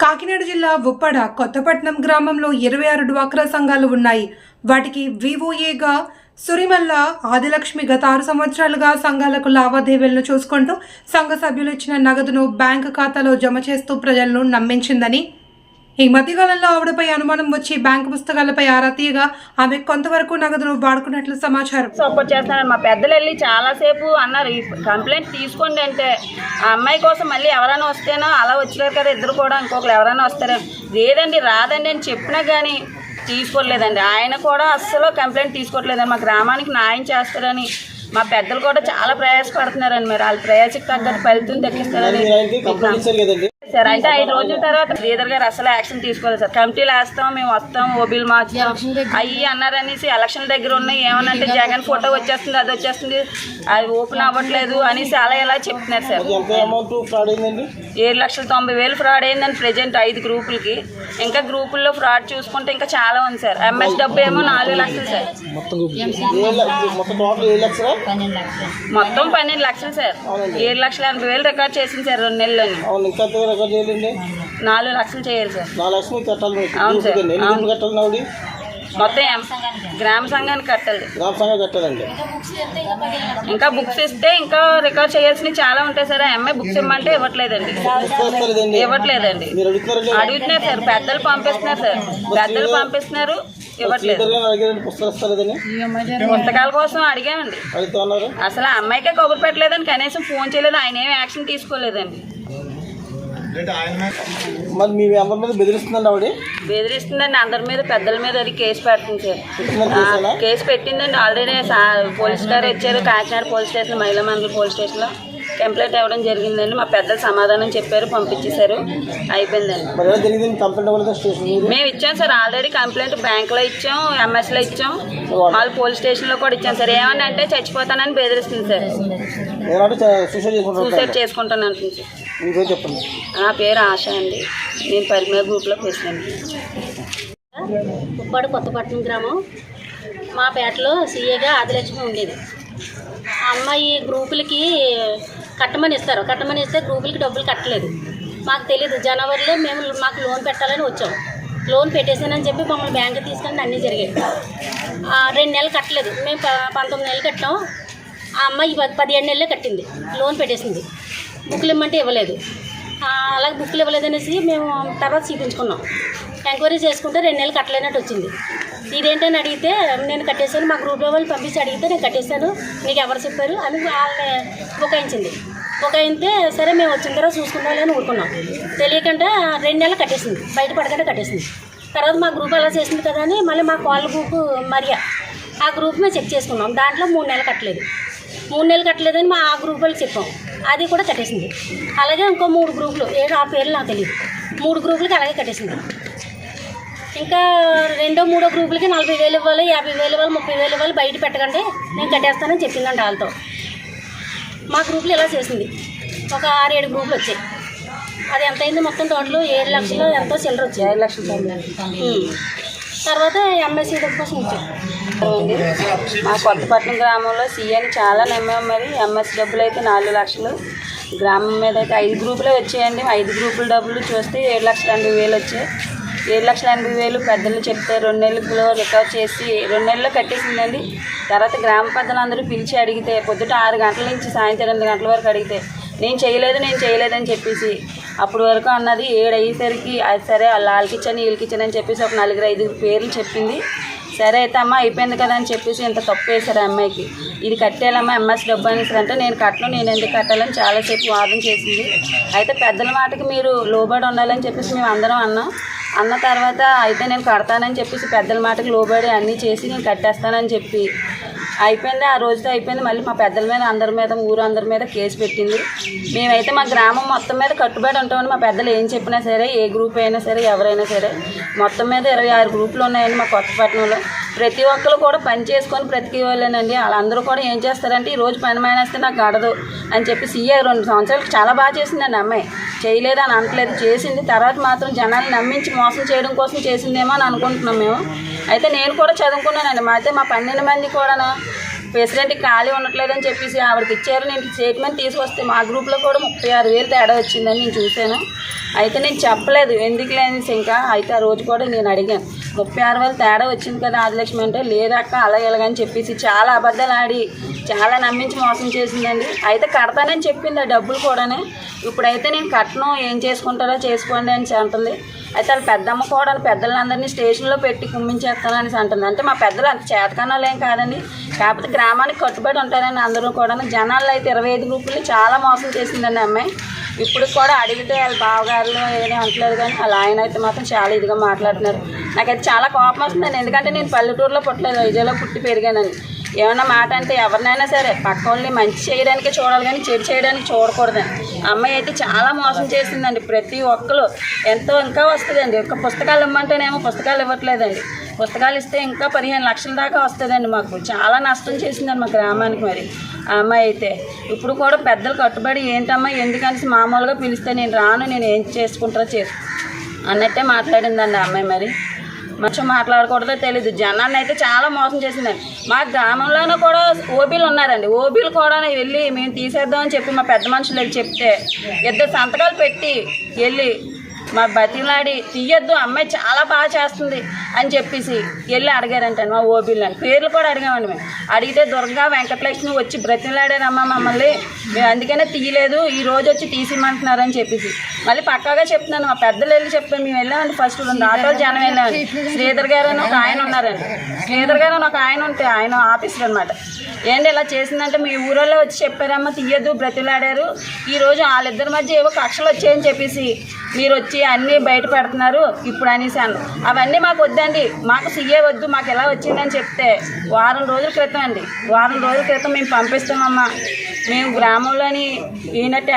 కాకినాడ జిల్లా ఉప్పాడ కొత్తపట్నం గ్రామంలో ఇరవై ఆరు డ్వాక్రా సంఘాలు ఉన్నాయి. వాటికి వివోఏగా సురిమల్ల ఆదిలక్ష్మి గత ఆరు సంవత్సరాలుగా సంఘాలకు లావాదేవీలను చూసుకుంటూ సంఘ సభ్యులు ఇచ్చిన నగదును బ్యాంకు ఖాతాలో జమ చేస్తూ ప్రజలను నమ్మించిందని ఈ మధ్యకాలంలో ఆవిడపై అనుమానం వచ్చి బ్యాంకు పుస్తకాలపై ఆరా తీయగా ఆమె కొంతవరకు నగదును వాడుకున్నట్లు సమాచారం. సపోర్ట్ చేస్తున్నారు మా పెద్దలు వెళ్ళి చాలాసేపు అన్నారు ఈ కంప్లైంట్ తీసుకోండి అంటే ఆ అమ్మాయి కోసం మళ్ళీ ఎవరైనా వస్తేనో అలా వచ్చారు కదా ఇద్దరు కూడా ఇంకొకరు ఎవరైనా వస్తారో లేదండి రాదండి అని చెప్పినా కానీ తీసుకోలేదండి. ఆయన కూడా అస్సలు కంప్లైంట్ తీసుకోవట్లేదండి. మా గ్రామానికి న్యాయం చేస్తారని మా పెద్దలు కూడా చాలా ప్రయాసపడుతున్నారండి. మరి వాళ్ళ ప్రయాసకి తగ్గట్టు ఫలితం దక్కిస్తారని సార్ అయితే ఐదు రోజుల తర్వాత లీడర్ గారు అసలు యాక్షన్ తీసుకోలేదు సార్. కమిటీలు వేస్తాం మేము వస్తాం ఓబీలు మార్చుతాం. అయ్యి అన్నారనేసి ఎలక్షన్ దగ్గర ఉన్నాయి ఏమనంటే జగన్ ఫోటో వచ్చేస్తుంది అది వచ్చేస్తుంది అది ఓపెన్ అవ్వట్లేదు అనేసి అలా ఇలా చెప్తున్నారు సార్. అయిందండి? ఏడు లక్షల తొంభై వేలు ఫ్రాడ్ అయిందని ప్రజెంట్ ఐదు గ్రూపులకి. ఇంకా గ్రూపుల్లో ఫ్రాడ్ చూసుకుంటే ఇంకా చాలా ఉంది సార్. ఎంఎస్ డబ్బు ఏమో నాలుగు లక్షలు సార్. మొత్తం ఏ ల- మొత్తం టోటల్ ఏ లక్షలా? మొత్తం పన్నెండు లక్షలు సార్. ఏడు లక్షల ఎనభై వేలు రికార్డ్ చేసింది సార్ రెండు నెలలని చేయాలండి? నాలుగు లక్షలు చేయాలి సార్. నాలుగు లక్షలు కట్టాలి మీకు. అవును సార్. ఎన్ని కట్టాలి మొత్తం ఎం- గ్రామ సంఘానికి కట్టాలి. గ్రామ సంఘం కట్టాలండి. ఇంకా బుక్స్ ఇస్తే ఇంకా రికార్డ్ చేయాల్సినవి చాలా ఉంటాయి సార్. ఆ అమ్మాయి బుక్స్ ఇమ్మంటే ఇవ్వట్లేదండి. ఇవ్వట్లేదండి. మీరు అడుగుతున్నారండి అడుగుతున్నారు సార్. పెద్దలు పంపిస్తున్నారు సార్. పెద్దలు పంపిస్తున్నారు. ఇవ్వట్లేదు. శ్రీధర్ గారు అడిగారండి పుస్తకాలు కోసం అడిగామండి. అడుగుతా ఉన్నారు అసలు ఆ అమ్మాయికే కబురు పెట్టలేదని కనీసం ఫోన్ చేయలేదు. ఆయన ఏం యాక్షన్ తీసుకోలేదండి. మరి మీ అందరి మీద బెదిరిస్తుందండి ఆవిడ? బెదిరిస్తుందండి. అందరి మీద పెద్దల మీద అది కేసు పెడుతుంది సార్. కేసు పెట్టిందండి. ఆల్రెడీ పోలీస్ గారు వచ్చారు. కాకినాడ పోలీస్ స్టేషన్ మహిళా మండలి పోలీస్ స్టేషన్లో. కంప్లైంట్ ఇవ్వడం జరిగిందండి. మా పెద్దలు సమాధానం చెప్పారు పంపించేశారు. అయిపోయిందండి. మేము ఇచ్చాం సార్. ఆల్రెడీ కంప్లైంట్ బ్యాంక్లో ఇచ్చాం ఎంఎస్లో ఇచ్చాం. వాళ్ళు పోలీస్ స్టేషన్లో కూడా ఇచ్చాం సార్. ఏమని అంటే చచ్చిపోతానని బెదిరిస్తుంది సార్. సూసైడ్ చేసుకుంటాను అంటుంది చెప్పండి. నా పేరు ఆశ అండి. నేను పరిమళ గ్రూప్లో ప్రెసిడెంట్ ఉప్పాడు కొత్తపట్నం గ్రామం. మా పేటలో సీఏగా ఆదిలక్ష్మి ఉండేది. అమ్మాయి గ్రూపులకి కట్టమని ఇస్తారు. కట్టమని ఇస్తే గ్రూపులకి డబ్బులు కట్టలేదు. మాకు తెలియదు జనవరిలో మేము మాకు లోన్ పెట్టాలని వచ్చాం. లోన్ పెట్టేసానని చెప్పి మమ్మల్ని బ్యాంకు తీసుకొని అన్నీ జరిగాయి. రెండు నెలలు కట్టలేదు. మేము ప- పంతొమ్మిది నెలలు కట్టాం. ఆ అమ్మాయి పది పదిహేడు నెలలే కట్టింది. లోన్ పెట్టేసింది. బుక్లు ఇమ్మంటే ఇవ్వలేదు. అలాగే బుక్లు ఇవ్వలేదనేసి మేము తర్వాత చూపించుకున్నాం. ఎంక్వైరీ చేసుకుంటే రెండు నెలలు కట్టలేనట్టు వచ్చింది. ఇదేంటని అడిగితే నేను కట్టేశాను మా గ్రూప్లో వాళ్ళు పంపించి అడిగితే నేను కట్టేశాను నీకు ఎవరు చెప్పారు అని వాళ్ళని బుకాయించింది. బుకాయితే సరే మేము వచ్చిన తర్వాత చూసుకుందాం అని ఊరుకున్నాం. తెలియకుండా రెండు నెలలు కట్టేసింది బయట పడకుండా కట్టేసింది. తర్వాత మా గ్రూప్ అలా చేసింది కదా అని మళ్ళీ మా కాల్ గ్రూప్ మరియా. ఆ గ్రూప్ మేము చెక్ చేసుకున్నాం దాంట్లో మూడు నెలలు కట్టలేదు. మూడు నెలలు కట్టలేదని మా ఆ గ్రూప్ వాళ్ళకి చెప్పాం అది కూడా కట్టేసింది. అలాగే ఇంకో మూడు గ్రూపులు ఏడు ఆ పేర్లు నాకు తెలియదు. మూడు గ్రూపులకి అలాగే కట్టేసింది. ఇంకా రెండో మూడో గ్రూపులకి నలభై వేలు ఇవ్వాలి యాభై వేలు ఇవ్వాలి ముప్పై వేలు ఇవ్వాలి బయట పెట్టకండి నేను కట్టేస్తానని చెప్పిందండి వాళ్ళతో. మా గ్రూపులు ఇలా చేసింది. ఒక ఆరు ఏడు గ్రూపులు వచ్చాయి. అది ఎంత అయింది మొత్తం టోటల్ ఏడు లక్షలు ఎంతో చిల్లర వచ్చాయి. ఏడు లక్షల. తర్వాత ఎంఎస్సీ డబ్బు కోసం వచ్చాం మా కొత్తపట్నం గ్రామంలో సీఎని చాలా నమ్మాం మరి. ఎంఎస్ డబ్బులు అయితే నాలుగు లక్షలు. గ్రామం మీద అయితే ఐదు గ్రూపులే వచ్చాయండి. ఐదు గ్రూపుల డబ్బులు చూస్తే ఏడు లక్షల ఎనభై వేలు వచ్చాయి. ఏడు లక్షల ఎనభై వేలు పెద్దలు చెప్తే రెండు నెలల్లో రికవర్ చేసి రెండు నెలల్లో కట్టేసిందండి. తర్వాత గ్రామ పెద్దలందరూ పిలిచి అడిగితే పొద్దుట ఆరు గంటల నుంచి సాయంత్రం ఎనిమిది గంటల వరకు అడిగితే నేను చేయలేదు నేను చేయలేదని చెప్పేసి అప్పటి వరకు అన్నది ఏడు అయ్యేసరికి అది సరే వాళ్ళకి ఇచ్చాను వీళ్ళకిచ్చాను అని చెప్పేసి ఒక నలుగురు ఐదు పేర్లు చెప్పింది. సరే అయితే అమ్మ అయిపోయింది కదా అని చెప్పేసి ఇంత తప్పు వేశారు అమ్మాయికి. ఇది కట్టేయాలమ్మా ఎంఎస్ డబ్బు అని అంటే నేను కట్టను నేను ఎందుకు కట్టాలని చాలాసేపు వాదన చేసింది. అయితే పెద్దల మాటకి మీరు లోబడి ఉండాలని చెప్పేసి మేము అందరం అన్నాం. అన్న తర్వాత అయితే నేను కడతానని చెప్పేసి పెద్దల మాటకి లోబడి అన్నీ చేసి నేను కట్టేస్తానని చెప్పి అయిపోయింది. ఆ రోజుతో అయిపోయింది. మళ్ళీ మా పెద్దల మీద అందరి మీద ఊరు అందరి మీద కేసు పెట్టింది. మేమైతే మా గ్రామం మొత్తం మీద కట్టుబడి ఉంటామని మా పెద్దలు ఏం చెప్పినా సరే ఏ గ్రూప్ అయినా సరే ఎవరైనా సరే మొత్తం మీద ఇరవై ఆరు గ్రూపులు ఉన్నాయండి మా కొత్తపట్నంలో. ప్రతి ఒక్కరు కూడా పని చేసుకొని బ్రతికేవాళ్ళేనండి వాళ్ళందరూ కూడా ఏం చేస్తారంటే ఈ రోజు పని మానేస్తే నాకు గడదు అని చెప్పి సీఏ రెండు సంవత్సరాలు చాలా బాగా చేసిందండి అమ్మాయి. చేయలేదు అని అనట్లేదు. చేసింది. తర్వాత మాత్రం జనాన్ని నమ్మించి మోసం చేయడం కోసం చేసిందేమో అని అనుకుంటున్నాం మేము. అయితే నేను కూడా చదువుకున్నానండి. మా అయితే మా పన్నెండు మంది కూడా ప్రెసిడెంట్కి ఖాళీ ఉండట్లేదని చెప్పేసి ఆవిడకి ఇచ్చారు. నేను స్టేట్మెంట్ తీసుకొస్తే మా గ్రూప్లో కూడా ముప్పై ఆరు వేలు తేడా వచ్చిందని నేను చూశాను. అయితే నేను చెప్పలేదు. ఎందుకు లేనిసి ఇంకా అయితే ఆ రోజు కూడా నేను అడిగాను. ముప్పై ఆరు వేలు తేడా వచ్చింది కదా ఆదిలక్ష్మి అంటే లేదక్క అలా ఇలాగని చెప్పేసి చాలా అబద్ధాలు ఆడి చాలా నమ్మించి మోసం చేసిందండి. అయితే కడతానని చెప్పింది ఆ డబ్బులు కూడానే. ఇప్పుడైతే నేను కట్టను ఏం చేసుకుంటారో చేసుకోండి అని అంటుంది అయితే వాళ్ళ పెద్దమ్మ కూడా పెద్దలందరినీ స్టేషన్లో పెట్టి కుమ్మించేస్తానని అంటుంది. అంటే మా పెద్దలు అంత చేతకనాలు ఏం కాదండి. కాకపోతే గ్రామానికి కట్టుబడి ఉంటారని అందరూ కూడా జనాల్లో అయితే ఇరవై ఐదు గ్రూపులు చాలా మోసం చేసిందండి అమ్మాయి. ఇప్పుడు కూడా అడిగితే వాళ్ళ బావగారులు ఏమీ అంటలేదు కానీ వాళ్ళ ఆయన అయితే మాత్రం చాలా ఇదిగా మాట్లాడుతున్నారు. నాకైతే చాలా కోపం వస్తుందండి. ఎందుకంటే నేను పల్లెటూరులో పుట్టలేదు. వైజాగ్లో పుట్టి పెరిగానని. ఏమన్నా మాట అంటే ఎవరినైనా సరే పక్క వాళ్ళని మంచి చేయడానికే చూడాలి కానీ చెడు చేయడానికి చూడకూడదండి అమ్మాయి అయితే చాలా మోసం చేసిందండి. ప్రతి ఒక్కరు ఎంతో ఇంకా వస్తుందండి. ఒక పుస్తకాలు ఇమ్మంటేనేమో పుస్తకాలు ఇవ్వట్లేదండి. పుస్తకాలు ఇస్తే ఇంకా పదిహేను లక్షల దాకా వస్తుందండి మాకు. చాలా నష్టం చేసిందండి మా గ్రామానికి మరి ఆ అమ్మాయి అయితే. ఇప్పుడు కూడా పెద్దలు కట్టుబడి ఏంటమ్మా ఎందుకని మామూలుగా పిలిస్తే నేను రాను నేను ఏం చేసుకుంటారో చేసు అన్నట్టే మాట్లాడిందండి ఆ అమ్మాయి మరి. మంచి మాట్లాడకూడదో తెలీదు. జనాన్ని అయితే చాలా మోసం చేసిందండి మా గ్రామంలోనూ కూడా ఓబీలు ఉన్నారండి. ఓబీలు కూడా వెళ్ళి మేము తీసేద్దామని చెప్పి మా పెద్ద మనుషులు చెప్తే ఇద్దరు సంతకాలు పెట్టి వెళ్ళి మా బతిలాడి తీయొద్దు అమ్మాయి చాలా బాగా చేస్తుంది అని చెప్పేసి వెళ్ళి అడిగారంట మా ఓబీలు అని పేర్లు కూడా అడిగామండి మేము. అడిగితే దుర్గా వెంకటలక్ష్మి వచ్చి బ్రతిలాడారమ్మా మమ్మల్ని. మేము అందుకనే తీయలేదు. ఈ రోజు వచ్చి తీసిమంటున్నారని చెప్పేసి. మళ్ళీ పక్కాగా చెప్తున్నాను. మా పెద్దలు వెళ్ళి చెప్పాను మేము వెళ్ళామండి ఫస్ట్ రెండు ఆటోలు జనం వెళ్ళామండి. శ్రీధర్ గారు అని ఒక ఆయన ఉన్నారండి. శ్రీధర్ గారు అని ఒక ఆయన ఉంటే ఆయన ఆఫీసర్ అనమాట ఏంటి ఇలా చేసిందంటే మీ ఊరోళ్ళో వచ్చి చెప్పారమ్మా తీయద్దు బ్రతిలాడారు ఈరోజు వాళ్ళిద్దరి మధ్య ఏవో కక్షలు వచ్చాయని చెప్పేసి మీరు వచ్చి అన్నీ బయట పెడుతున్నారు. ఇప్పుడు అనేసి అన్న అవన్నీ మాకు వద్దండి. మాకు సీఏ వద్దు మాకు ఎలా వచ్చిందని చెప్తే వారం రోజుల క్రితం అండి. వారం రోజుల క్రితం మేము పంపిస్తామమ్మా మేము గ్రామంలోని ఈయనట్టు